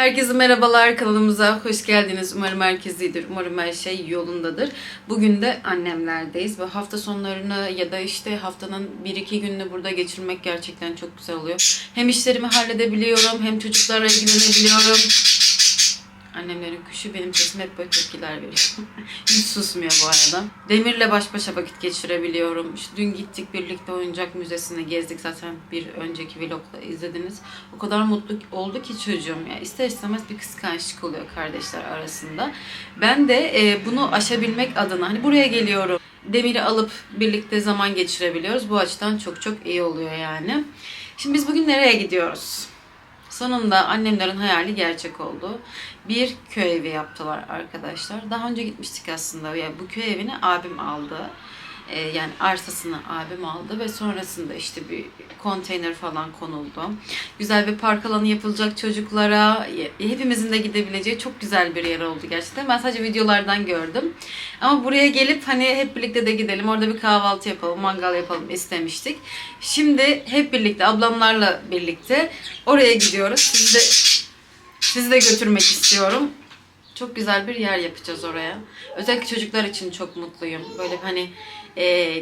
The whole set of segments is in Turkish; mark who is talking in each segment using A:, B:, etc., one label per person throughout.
A: Herkese merhabalar kanalımıza hoş geldiniz. Umarım herkes iyidir. Umarım her şey yolundadır. Bugün de annemlerdeyiz ve hafta sonlarını ya da işte haftanın 1-2 gününü burada geçirmek gerçekten çok güzel oluyor. Hem işlerimi halledebiliyorum hem çocuklarla ilgilenebiliyorum. Annemlerin kuşu benim sesime hep böyle tepkiler veriyor. Hiç susmuyor bu arada. Demir'le baş başa vakit geçirebiliyorum. İşte dün gittik birlikte oyuncak müzesine gezdik zaten bir önceki vlogda izlediniz. O kadar mutlu oldu ki çocuğum ya. İster istemez bir kıskançlık oluyor kardeşler arasında. Ben de e, bunu aşabilmek adına hani buraya geliyorum. Demir'i alıp birlikte zaman geçirebiliyoruz. Bu açıdan çok çok iyi oluyor yani. Şimdi biz bugün nereye gidiyoruz? Sonunda annemlerin hayali gerçek oldu. Bir köy evi yaptılar arkadaşlar. Daha önce gitmiştik aslında. Yani bu köy evini abim aldı. Ee, yani arsasını abim aldı ve sonrasında işte bir konteyner falan konuldu. Güzel bir park alanı yapılacak çocuklara. Hepimizin de gidebileceği çok güzel bir yer oldu gerçekten. Ben sadece videolardan gördüm. Ama buraya gelip hani hep birlikte de gidelim. Orada bir kahvaltı yapalım, mangal yapalım istemiştik. Şimdi hep birlikte ablamlarla birlikte oraya gidiyoruz. Sizi de sizi de götürmek istiyorum. Çok güzel bir yer yapacağız oraya. Özellikle çocuklar için çok mutluyum. Böyle hani e,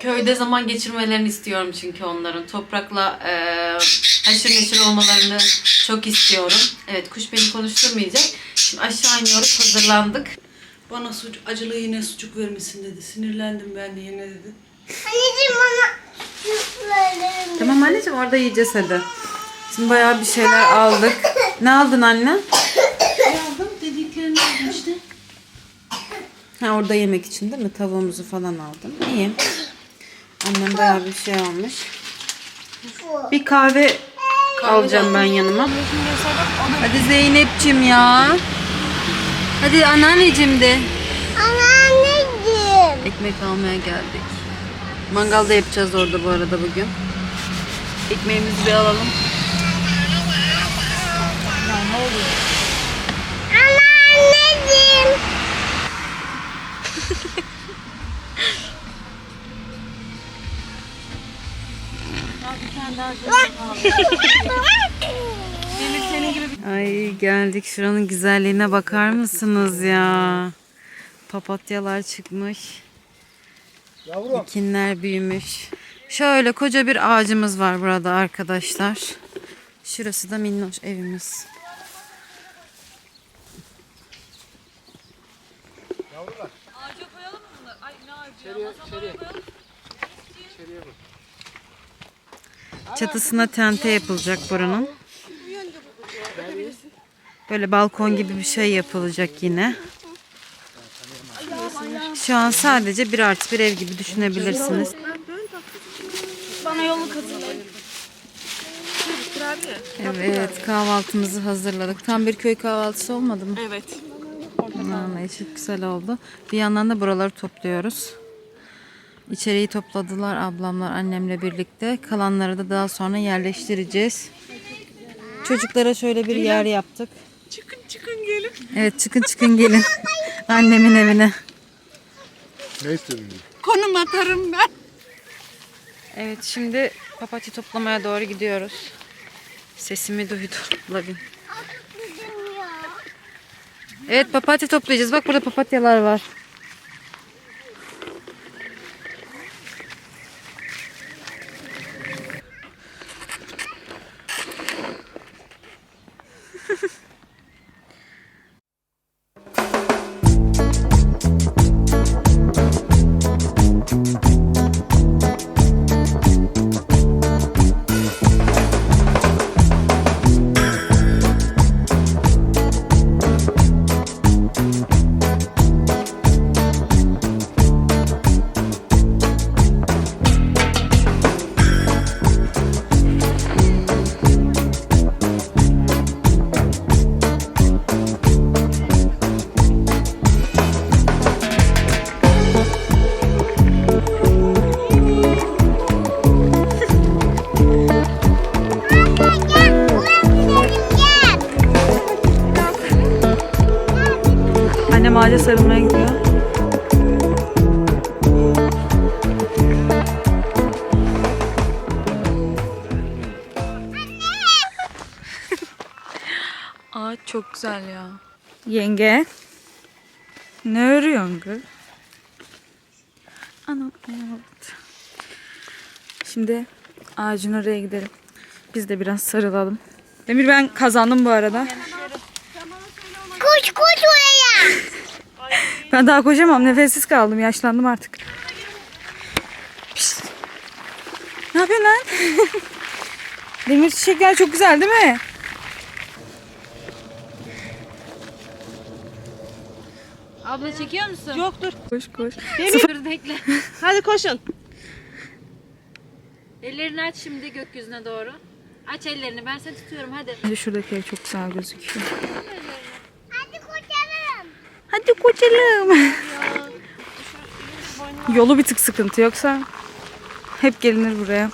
A: köyde zaman geçirmelerini istiyorum çünkü onların. Toprakla e, haşır neşir olmalarını çok istiyorum. Evet kuş beni konuşturmayacak. Şimdi aşağı iniyoruz hazırlandık.
B: Bana suç, acılı yine sucuk vermesin dedi. Sinirlendim ben de yine dedi.
C: Anneciğim bana verir misin?
A: Tamam anneciğim orada yiyeceğiz hadi. Şimdi bayağı bir şeyler aldık. Ne aldın anne?
B: Aldım dediklerini aldım işte.
A: Ha orada yemek için değil mi? Tavuğumuzu falan aldım. İyi. Annem bayağı bir şey almış. Bir kahve alacağım ben yanıma. Hadi Zeynep'cim ya. Hadi anneanneciğim de.
C: Anneanneciğim.
A: Ekmek almaya geldik. Mangalda yapacağız orada bu arada bugün. Ekmeğimizi bir alalım.
C: Anneanneciğim.
A: Ay geldik şuranın güzelliğine bakar mısınız ya? Papatyalar çıkmış. Ekinler büyümüş. Şöyle koca bir ağacımız var burada arkadaşlar. Şurası da minnoş evimiz. Çatısına tente yapılacak buranın. Böyle balkon gibi bir şey yapılacak yine. Şu an sadece bir artı bir ev gibi düşünebilirsiniz.
B: Bana yolunu hazırlayın.
A: Evet kahvaltımızı hazırladık. Tam bir köy kahvaltısı olmadı mı?
B: Evet.
A: Vallahi çok güzel oldu. Bir yandan da buraları topluyoruz. İçeriği topladılar ablamlar annemle birlikte. Kalanları da daha sonra yerleştireceğiz. Çocuklara şöyle bir yer yaptık.
B: Çıkın çıkın gelin.
A: Evet çıkın çıkın gelin annemin evine.
D: Ne istedin?
B: Konum atarım ben.
A: Evet şimdi papatya toplamaya doğru gidiyoruz. Sesimi duydu Lavin. Evet papatya toplayacağız. Bak burada papatyalar var. Güzel ya. Yenge. Ne örüyorsun kız? Anam acıdı. Şimdi ağacın oraya gidelim. Biz de biraz sarılalım. Demir ben kazandım bu arada.
C: Koş koş oraya.
A: Ben daha koşamam. Nefessiz kaldım. Yaşlandım artık. Pişt. Ne yapıyorsun lan? Demir çiçekler çok güzel değil mi?
E: Abla çekiyor musun?
F: Yok dur.
A: Koş koş.
E: Dur bekle.
F: Hadi koşun.
E: Ellerini aç şimdi gökyüzüne doğru. Aç ellerini ben seni tutuyorum hadi.
A: Bence şuradaki ev çok güzel gözüküyor.
C: Hadi koşalım.
A: Hadi koşalım. Yolu bir tık sıkıntı yoksa hep gelinir buraya.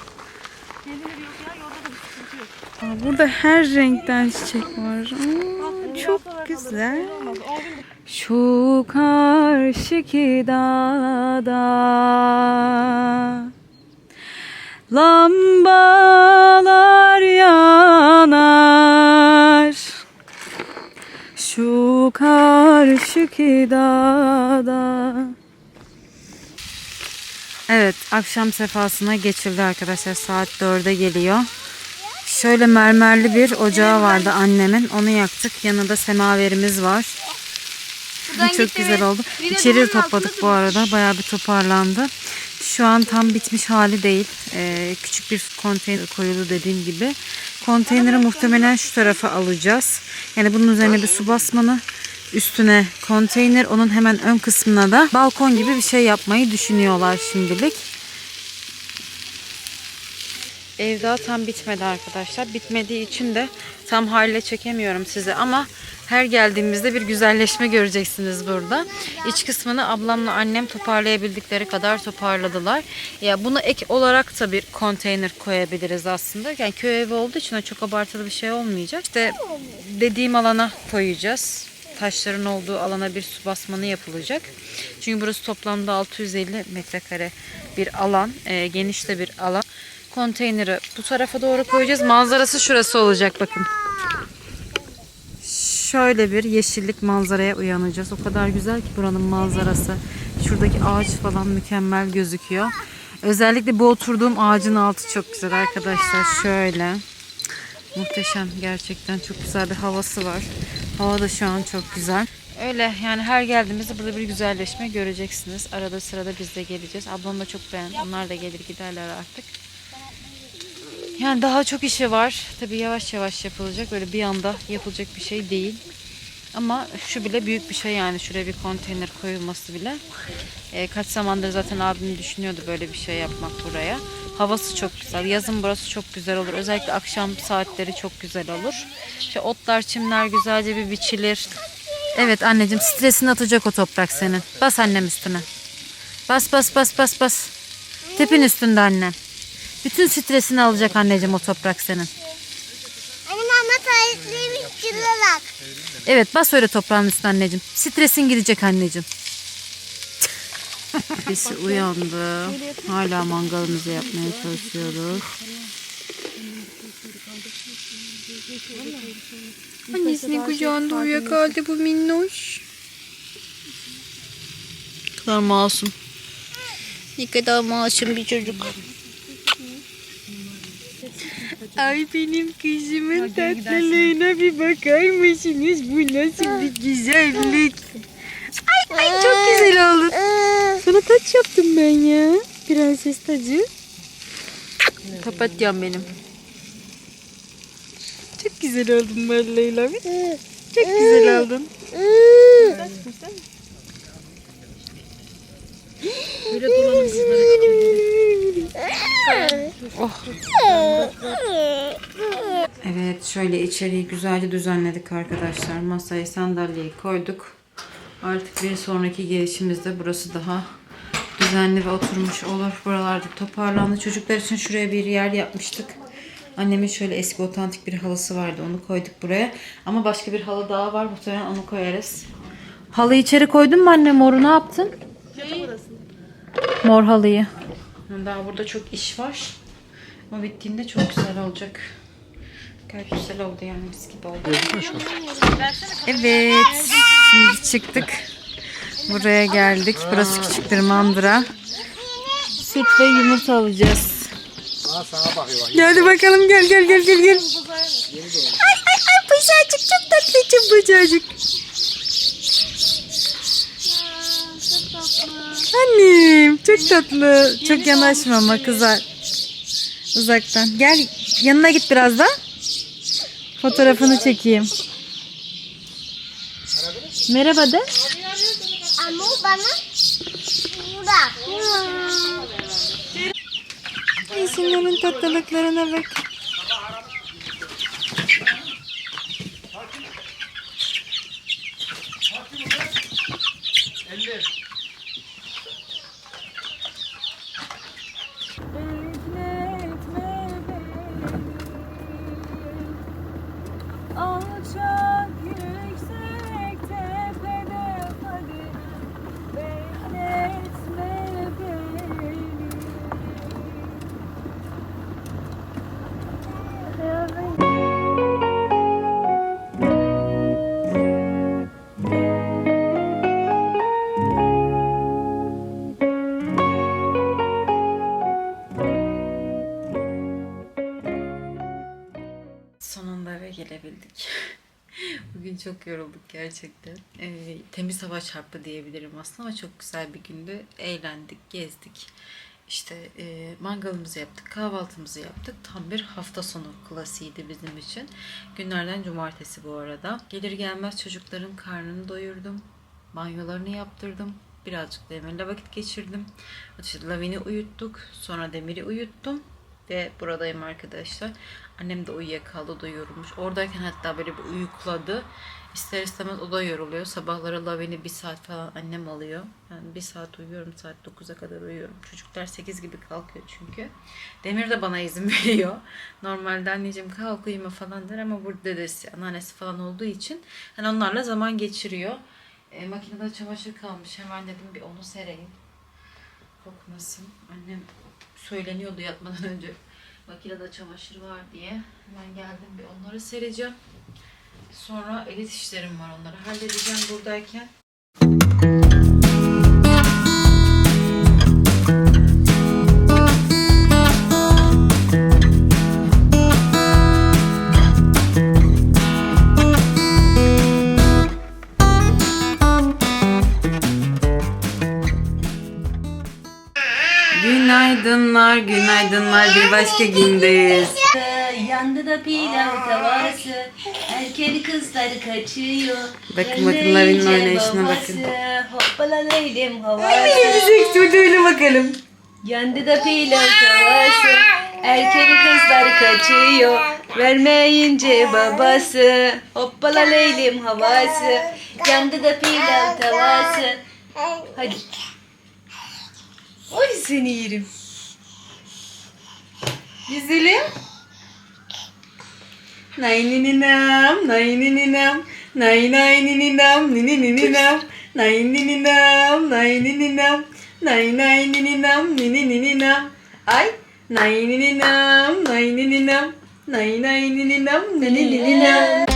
A: Aa, burada her renkten çiçek var. Aa, çok güzel. Şu karşıki dağda lambalar yanar. Şu karşıki dağda. Evet, akşam sefasına geçildi arkadaşlar. Saat 4'e geliyor. Şöyle mermerli bir ocağı vardı annemin. Onu yaktık. Yanında semaverimiz var. Çok güzel oldu. İçeri de topladık bu arada. Bayağı bir toparlandı. Şu an tam bitmiş hali değil. Ee, küçük bir konteyner koyulu dediğim gibi. Konteyneri muhtemelen şu tarafa alacağız. Yani bunun üzerine bir su basmanı, üstüne konteyner, onun hemen ön kısmına da balkon gibi bir şey yapmayı düşünüyorlar şimdilik. Ev daha tam bitmedi arkadaşlar. Bitmediği için de tam haliyle çekemiyorum size ama her geldiğimizde bir güzelleşme göreceksiniz burada. İç kısmını ablamla annem toparlayabildikleri kadar toparladılar. Ya bunu ek olarak da bir konteyner koyabiliriz aslında. Yani köy evi olduğu için çok abartılı bir şey olmayacak. İşte dediğim alana koyacağız. Taşların olduğu alana bir su basmanı yapılacak. Çünkü burası toplamda 650 metrekare bir alan. e, geniş de bir alan. Konteyneri bu tarafa doğru koyacağız. Manzarası şurası olacak bakın. Şöyle bir yeşillik manzaraya uyanacağız. O kadar güzel ki buranın manzarası. Şuradaki ağaç falan mükemmel gözüküyor. Özellikle bu oturduğum ağacın altı çok güzel arkadaşlar. Şöyle. Muhteşem gerçekten çok güzel bir havası var. Hava da şu an çok güzel. Öyle yani her geldiğimizde burada bir güzelleşme göreceksiniz. Arada sırada biz de geleceğiz. Ablam da çok beğendi. Onlar da gelir giderler artık. Yani daha çok işi var. Tabii yavaş yavaş yapılacak. Böyle bir anda yapılacak bir şey değil. Ama şu bile büyük bir şey yani. Şuraya bir konteyner koyulması bile. Ee, kaç zamandır zaten abim düşünüyordu böyle bir şey yapmak buraya. Havası çok güzel. Yazın burası çok güzel olur. Özellikle akşam saatleri çok güzel olur. İşte otlar, çimler güzelce bir biçilir. Evet anneciğim stresini atacak o toprak senin. Bas annem üstüne. Bas bas bas bas bas. Tepin üstünde annem. Bütün stresini alacak anneciğim o toprak senin.
C: Anne mama tarifliymiş çırarak.
A: Evet bas öyle toprağın üstüne anneciğim. Stresin gidecek anneciğim. Birisi uyandı. Hala mangalımızı yapmaya çalışıyoruz. Annesinin kucağında uyuyakaldı bu minnoş. Ne kadar masum. Ne kadar masum bir çocuk. Ay benim kızımın tatlılığına bir bakar mısınız? Bu nasıl bir güzellik? Ay, ay çok güzel oldu. Sana taç yaptım ben ya. Prenses tacı. Papatyam benim. Çok güzel oldun vallahi Lavin. Çok güzel oldun. Böyle dolanın Evet şöyle içeriği güzelce düzenledik arkadaşlar. Masayı sandalyeyi koyduk. Artık bir sonraki gelişimizde burası daha düzenli ve oturmuş olur. Buralarda toparlandı. Çocuklar için şuraya bir yer yapmıştık. Annemin şöyle eski otantik bir halısı vardı. Onu koyduk buraya. Ama başka bir halı daha var. Muhtemelen onu koyarız. Halıyı içeri koydun mu anne? Moru ne yaptın? Mor halıyı. Daha burada çok iş var. Ama bittiğinde çok güzel olacak. Gayet güzel oldu yani mis gibi oldu. Evet. Şimdi çıktık. Buraya geldik. Burası küçük bir mandıra. Süt ve yumurta alacağız. Gel bakalım gel gel gel gel gel. Ay ay ay bıcacık çok tatlıcık bıcacık. Annem çok tatlı. Çok yanaşma ama kızar. Uzaktan. Gel yanına git biraz da. Fotoğrafını çekeyim. Merhaba de.
C: Ama bana.
A: Ay şunların tatlılıklarına bak. Çok yorulduk gerçekten. Ee, temiz hava çarptı diyebilirim aslında ama çok güzel bir gündü. Eğlendik, gezdik. İşte e, mangalımızı yaptık, kahvaltımızı yaptık. Tam bir hafta sonu klasiğiydi bizim için. Günlerden cumartesi bu arada. Gelir gelmez çocukların karnını doyurdum. Banyolarını yaptırdım. Birazcık Demir'le vakit geçirdim. İşte Lavin'i uyuttuk. Sonra Demir'i uyuttum. Ve buradayım arkadaşlar. Annem de uyuyakaldı, da yorulmuş. Oradayken hatta böyle bir uyukladı. İster istemez o da yoruluyor. Sabahları Lavin'i bir saat falan annem alıyor. Ben bir saat uyuyorum, saat 9'a kadar uyuyorum. Çocuklar 8 gibi kalkıyor çünkü. Demir de bana izin veriyor. Normalde anneciğim kalk uyuma falan der ama burada dedesi, anneannesi falan olduğu için hani onlarla zaman geçiriyor. E, makinede çamaşır kalmış. Hemen dedim bir onu sereyim. Kokmasın. Annem söyleniyordu yatmadan önce. Makinede çamaşır var diye. Hemen geldim bir onları sereceğim. Sonra elit işlerim var onları halledeceğim buradayken. Günaydınlar, günaydınlar. Bir başka gündeyiz.
G: Yandı da pilav tavası. Erkek kızlar kaçıyor.
A: Bakın, bakın, Lavin'in oynayışına bakın.
G: Hoppala leylim havası.
A: Çocuğuna bakalım.
G: Yandı da pilav tavası. Erkek kızlar kaçıyor. Vermeyince babası. Hoppala leylim havası. Yandı da pilav tavası. Hadi. Oy seni yerim.
A: Güzelim. này ni ni nam này ni ni nam này này ni ni nam ni ni ni ni nam này ni ni nam này ni ni nam này này ni
E: ni
A: nam ni ni ni ni nam ấy này ni ni nam này ni ni nam này này ni ni nam ni ni ni ni nam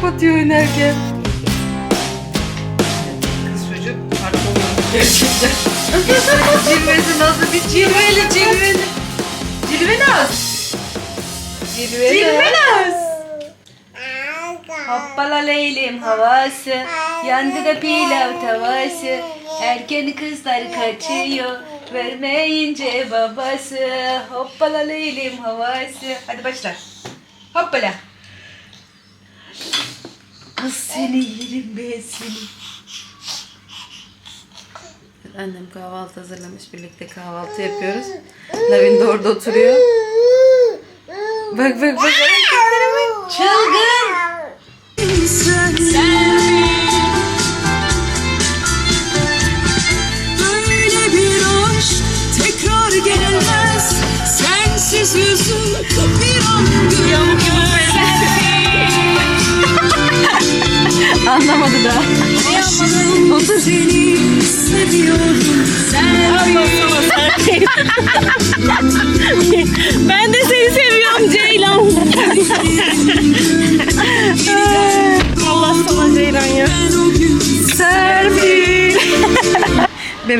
A: kapatıyor oynarken.
F: Kız çocuk farklı olmadı gerçekten.
A: Cilvesi nasıl bir cilveli cilveli.
G: Cilve
A: Cilvenaz.
G: Hoppala leylim havası. Yandı da pilav tavası. Erken kızlar kaçıyor. Vermeyince babası. Hoppala leylim havası. Hadi başla. Hoppala Kız seni yerim ben seni
A: Annem kahvaltı hazırlamış. Birlikte kahvaltı yapıyoruz. Lavin de orada oturuyor. Bak bak bak.
G: Çılgın
H: Böyle bir aşk tekrar gelmez Sensiz yüzüm bir an gülmez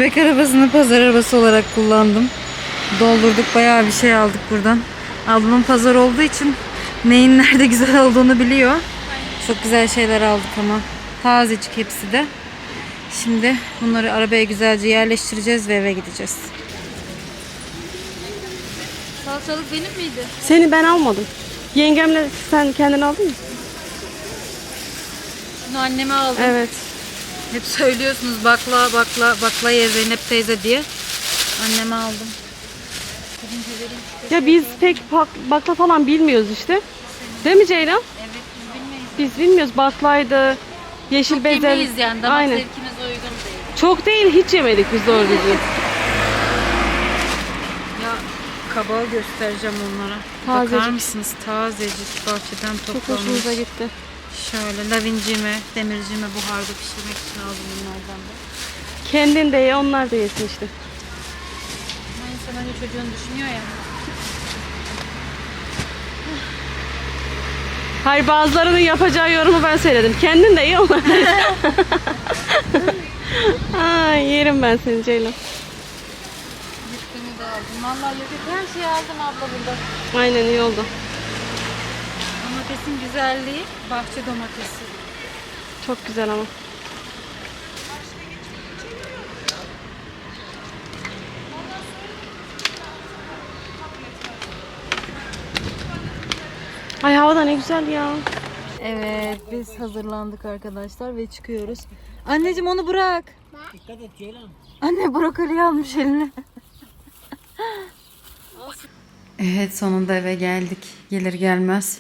E: Bebek arabasını pazar arabası olarak kullandım. Doldurduk bayağı bir şey aldık buradan. Ablamın pazar olduğu için neyin nerede güzel olduğunu biliyor. Çok güzel şeyler aldık ama. Tazecik hepsi de. Şimdi bunları arabaya güzelce yerleştireceğiz ve eve gideceğiz. Salçalık benim miydi?
B: Seni ben almadım. Yengemle sen kendin aldın mı?
E: Bunu anneme aldım.
B: Evet.
E: Hep söylüyorsunuz bakla bakla bakla ye Zeynep teyze diye. Anneme aldım.
B: Ya biz pek bak- bakla falan bilmiyoruz işte. Değil mi Ceylan?
E: Evet biz bilmeyiz.
B: Biz bilmiyoruz baklaydı, yeşil bezel.
E: Yemeyiz yani damak
B: Aynen.
E: zevkimiz uygun değil.
B: Çok değil hiç yemedik biz doğru düzgün.
E: Ya kabağı göstereceğim onlara.
B: Tazecik.
E: Bakar mısınız? Tazecik bahçeden
B: Çok
E: toplamış.
B: hoşumuza gitti.
E: Şöyle lavincimi, demircimi buharda pişirmek için aldım bunlardan da.
B: Kendin de ye onlar da yesin işte.
E: Ama insan önce çocuğunu düşünüyor ya.
B: Hayır bazılarının yapacağı yorumu ben söyledim. Kendin de ye onlar da. Ay yerim ben seni Ceylan.
E: Lifimi de aldım. Vallahi yok her şeyi aldım abla burada.
B: Aynen iyi oldu.
E: Domatesin güzelliği bahçe domatesi.
B: Çok güzel ama. Ay hava da ne güzel ya.
E: Evet biz hazırlandık arkadaşlar ve çıkıyoruz. Anneciğim onu bırak.
I: Dikkat et Ceylan.
E: Anne brokoli almış eline.
A: Evet sonunda eve geldik. Gelir gelmez.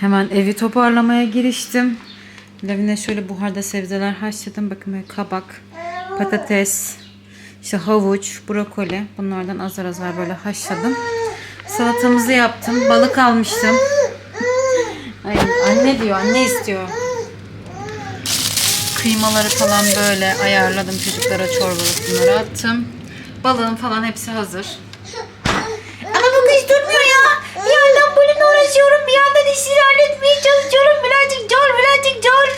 A: Hemen evi toparlamaya giriştim. Lavine şöyle buharda sebzeler haşladım. Bakın böyle kabak, patates, işte havuç, brokoli. Bunlardan azar azar böyle haşladım. Salatamızı yaptım. Balık almıştım. Ay, anne diyor, anne istiyor. Kıymaları falan böyle ayarladım çocuklara çorbalık bunları attım. Balığın falan hepsi hazır. Ama bu kız durmuyor bununla uğraşıyorum. Bir yandan işleri halletmeye çalışıyorum. Birazcık zor, birazcık zor.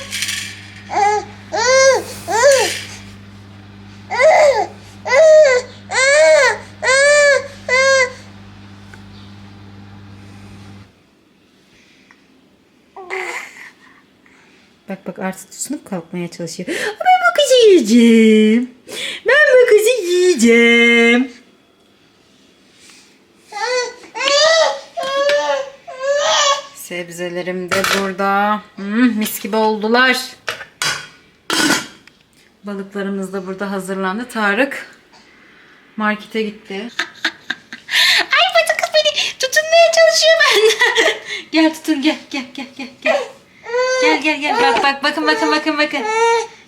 A: Bak bak artık tutunup kalkmaya çalışıyor. Ben bu kızı yiyeceğim. Ben bu kızı yiyeceğim. Sebzelerim de burada. Hmm, mis gibi oldular. Balıklarımız da burada hazırlandı. Tarık markete gitti. Ay bacı kız beni tutunmaya çalışıyor benden. gel tutun gel gel gel gel gel. Gel gel gel bak bak bakın bakın bakın bakın.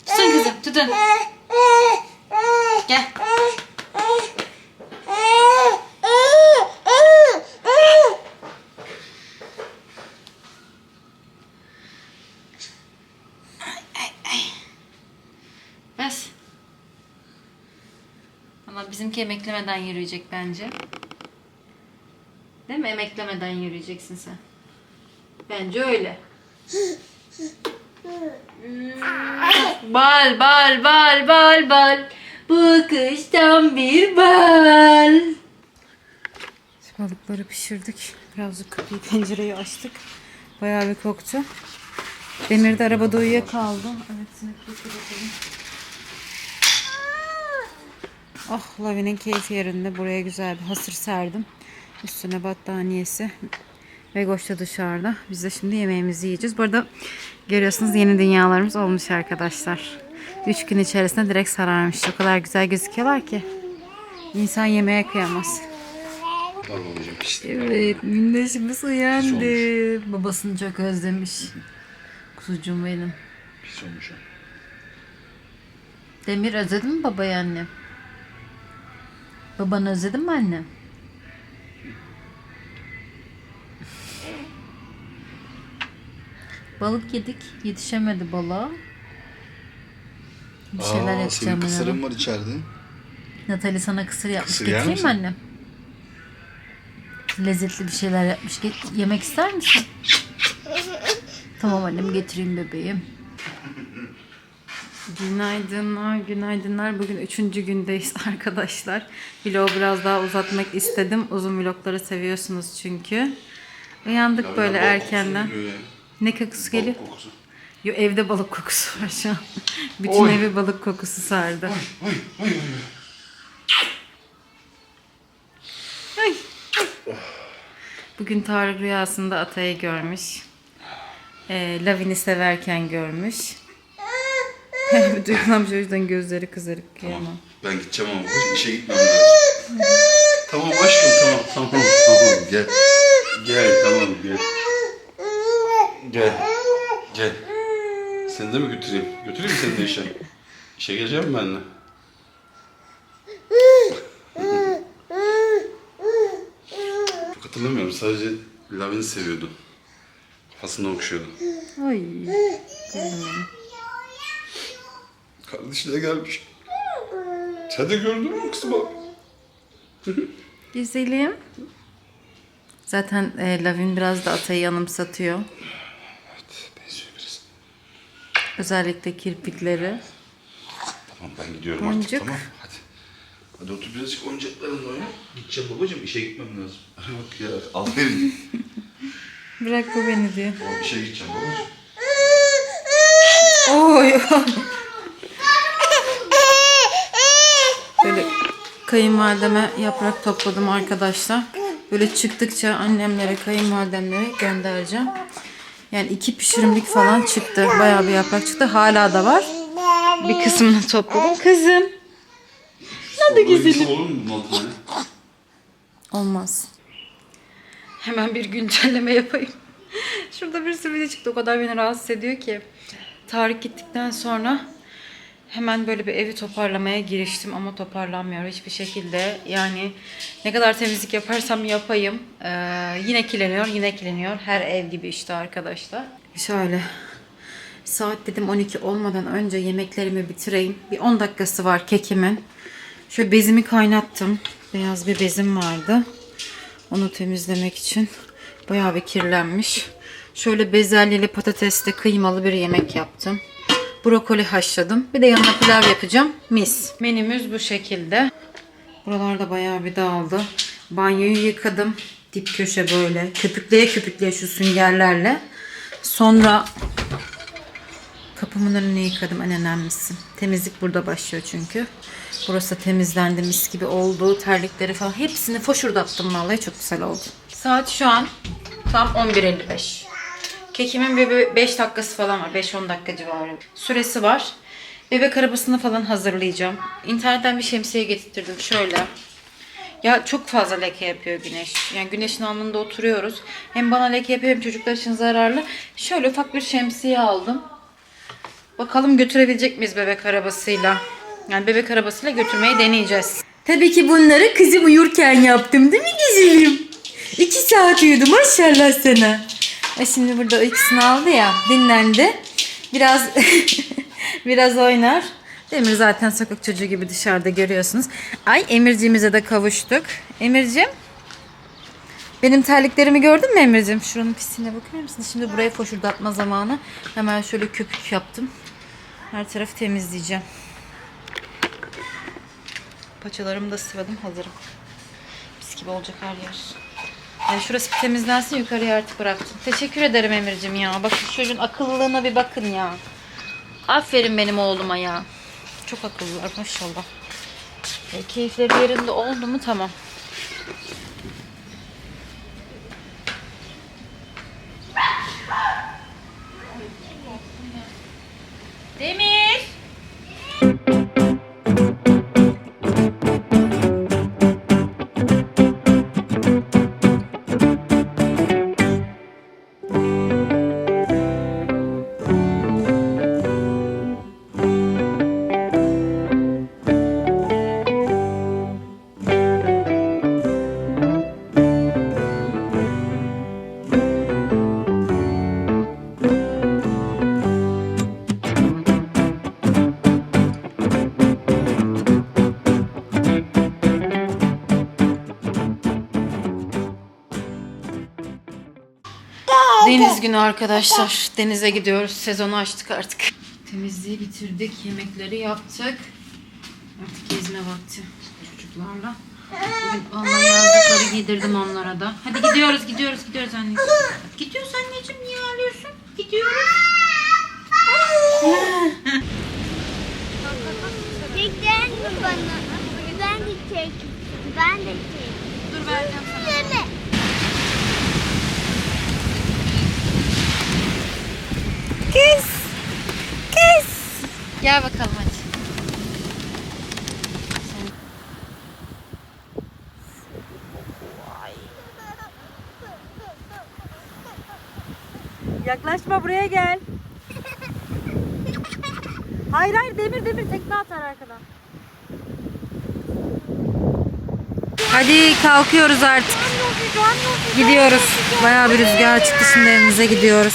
A: Tutun kızım tutun. Gel. Bizimki emeklemeden yürüyecek bence. Değil mi? Emeklemeden yürüyeceksin sen. Bence öyle. Hmm. bal bal bal bal bal. Bu kış tam bir bal. Balıkları pişirdik. Birazcık kapıyı pencereyi açtık. Bayağı bir koktu. Demir de arabada uyuyakaldı. Evet sinekleri Oh Lavi'nin keyfi yerinde. Buraya güzel bir hasır serdim. Üstüne battaniyesi. Vegoş da dışarıda. Biz de şimdi yemeğimizi yiyeceğiz. Bu arada görüyorsunuz yeni dünyalarımız olmuş arkadaşlar. 3 gün içerisinde direkt sararmış. O kadar güzel gözüküyorlar ki. İnsan yemeğe kıyamaz. Evet, minneşimiz uyandı. Babasını çok özlemiş. Kuzucuğum benim.
D: Pis olmuş o.
A: Demir özledin mi babayı anne? Babanı özledin mi anne? Balık yedik. Yetişemedi balığa. Bir şeyler
D: Aa, senin
A: yapacağım ben
D: kısırın var içeride.
A: Natali sana kısır yapmış.
D: Kısır yer
A: Getireyim mi
D: misin?
A: anne? Lezzetli bir şeyler yapmış. Get yemek ister misin? Tamam annem getireyim bebeğim. Günaydınlar, günaydınlar. Bugün üçüncü gündeyiz arkadaşlar. Vlogu biraz daha uzatmak istedim. Uzun vlogları seviyorsunuz çünkü. Uyandık böyle erkenden. Ne kokusu geliyor?
D: Kokusu.
A: Yo, evde balık kokusu var şu an. Bütün
D: Oy.
A: evi balık kokusu sardı. Ay, ay. Bugün Tarık rüyasında Atay'ı görmüş. Ee, Lavin'i severken görmüş. Duygulanmış o yüzden gözleri kızarık kıyamam.
J: Ben gideceğim ama babacığım işe gitmem lazım. tamam aşkım tamam tamam tamam gel. Gel tamam gel. Gel. Gel. Seni de mi götüreyim? Götüreyim mi seni de işe? İşe geleceğim mi benimle? Çok hatırlamıyorum. Sadece Lavin'i seviyordum. Kafasını okşuyordu.
A: Ay.
J: Kardeşi de gelmiş. Sen de gördün mü kızım?
A: Güzelim. Zaten e, Lavin biraz da Atay'ı anımsatıyor.
J: Benziyor biraz.
A: Özellikle kirpikleri.
J: Tamam ben gidiyorum
A: Boncuk.
J: artık tamam. Hadi. Hadi otur birazcık oyuncaklarınla oyna. Gideceğim babacığım işe gitmem lazım. Bak ya aferin.
A: Bırak bu beni diyor.
J: Tamam işe gideceğim babacığım.
A: Oy. Böyle kayınvalideme yaprak topladım arkadaşlar. Böyle çıktıkça annemlere, kayınvalidemlere göndereceğim. Yani iki pişirimlik falan çıktı. Bayağı bir yaprak çıktı. Hala da var. Bir kısmını topladım. Kızım.
J: Hadi güzelim. Olur mu bunun altına ya?
A: Olmaz. Hemen bir güncelleme yapayım. Şurada bir sürü video çıktı. O kadar beni rahatsız ediyor ki. Tarık gittikten sonra hemen böyle bir evi toparlamaya giriştim ama toparlanmıyor hiçbir şekilde. Yani ne kadar temizlik yaparsam yapayım. ee, yine kirleniyor, yine kirleniyor. Her ev gibi işte arkadaşlar. Şöyle. Saat dedim 12 olmadan önce yemeklerimi bitireyim. Bir 10 dakikası var kekimin. Şöyle bezimi kaynattım. Beyaz bir bezim vardı. Onu temizlemek için bayağı bir kirlenmiş. Şöyle bezelyeli patatesli kıymalı bir yemek yaptım. Brokoli haşladım. Bir de yanına pilav yapacağım. Mis. Menümüz bu şekilde. Buralarda bayağı bir dağıldı. Banyoyu yıkadım. Dip köşe böyle. Köpükleye köpükleye şu süngerlerle. Sonra Kapımın önünü yıkadım en önemlisi. Temizlik burada başlıyor çünkü. Burası temizlendi mis gibi oldu. Terlikleri falan hepsini foşurdattım vallahi çok güzel oldu. Saat şu an tam 11.55. Kekimin bir 5 dakikası falan var. 5-10 dakika civarı. Süresi var. Bebek arabasını falan hazırlayacağım. İnternetten bir şemsiye getirttirdim şöyle. Ya çok fazla leke yapıyor güneş. Yani güneşin alnında oturuyoruz. Hem bana leke yapıyor hem çocuklar için zararlı. Şöyle ufak bir şemsiye aldım. Bakalım götürebilecek miyiz bebek arabasıyla? Yani bebek arabasıyla götürmeyi deneyeceğiz. Tabii ki bunları kızım uyurken yaptım değil mi güzelim? İki saat uyudu maşallah sana. E şimdi burada ikisini aldı ya dinlendi. Biraz biraz oynar. Demir zaten sokak çocuğu gibi dışarıda görüyorsunuz. Ay Emirciğimize de kavuştuk. Emirciğim benim terliklerimi gördün mü Emirciğim? Şuranın pisliğine bakar mısın? Şimdi buraya foşurdatma zamanı. Hemen şöyle köpük yaptım. Her tarafı temizleyeceğim. Paçalarımı da sıvadım hazırım. Mis gibi olacak her yer. Yani şurası bir temizlensin yukarıya artık bıraktım. Teşekkür ederim Emir'cim ya. Bakın şu çocuğun akıllılığına bir bakın ya. Aferin benim oğluma ya. Çok akıllılar maşallah. E, keyifleri yerinde oldu mu tamam. Demir. Günü arkadaşlar. Denize gidiyoruz. Sezonu açtık artık. Temizliği bitirdik. Yemekleri yaptık. Artık gezme vakti çocuklarla. Bugün onlara yazdıkları giydirdim onlara da. Hadi gidiyoruz, gidiyoruz, gidiyoruz anneciğim. Gidiyoruz anneciğim. Niye ağlıyorsun? Gidiyoruz.
C: Çekecek mi bana? Ben de çek. Ben de çek.
A: Dur vereceğim sana. Kız. Kız. Gel bakalım hadi. Yaklaşma buraya gel. Hayır hayır demir demir tekme atar arkadan. Hadi kalkıyoruz artık. Gidiyoruz. Bayağı bir rüzgar çıktı şimdi evimize gidiyoruz.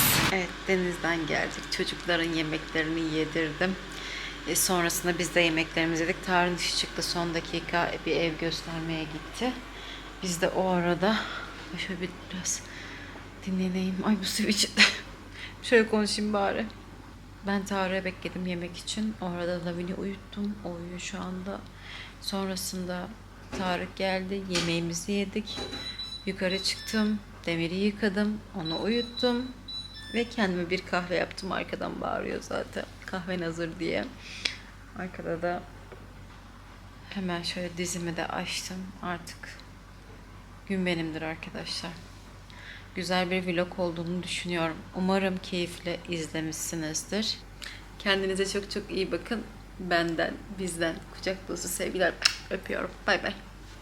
A: Denizden geldik. Çocukların yemeklerini yedirdim. E, sonrasında biz de yemeklerimizi yedik. Tarın işi çıktı son dakika bir ev göstermeye gitti. Biz de o arada şöyle bir biraz dinleneyim. Ay bu switch. şöyle konuşayım bari. Ben Tarık'ı bekledim yemek için. Orada Lavin'i uyuttum. O uyuyor şu anda. Sonrasında Tarık geldi. Yemeğimizi yedik. Yukarı çıktım. Demir'i yıkadım. Onu uyuttum. Ve kendime bir kahve yaptım. Arkadan bağırıyor zaten. Kahven hazır diye. Arkada da hemen şöyle dizimi de açtım. Artık gün benimdir arkadaşlar. Güzel bir vlog olduğunu düşünüyorum. Umarım keyifle izlemişsinizdir. Kendinize çok çok iyi bakın. Benden, bizden kucak dolusu sevgiler öpüyorum. Bay bay.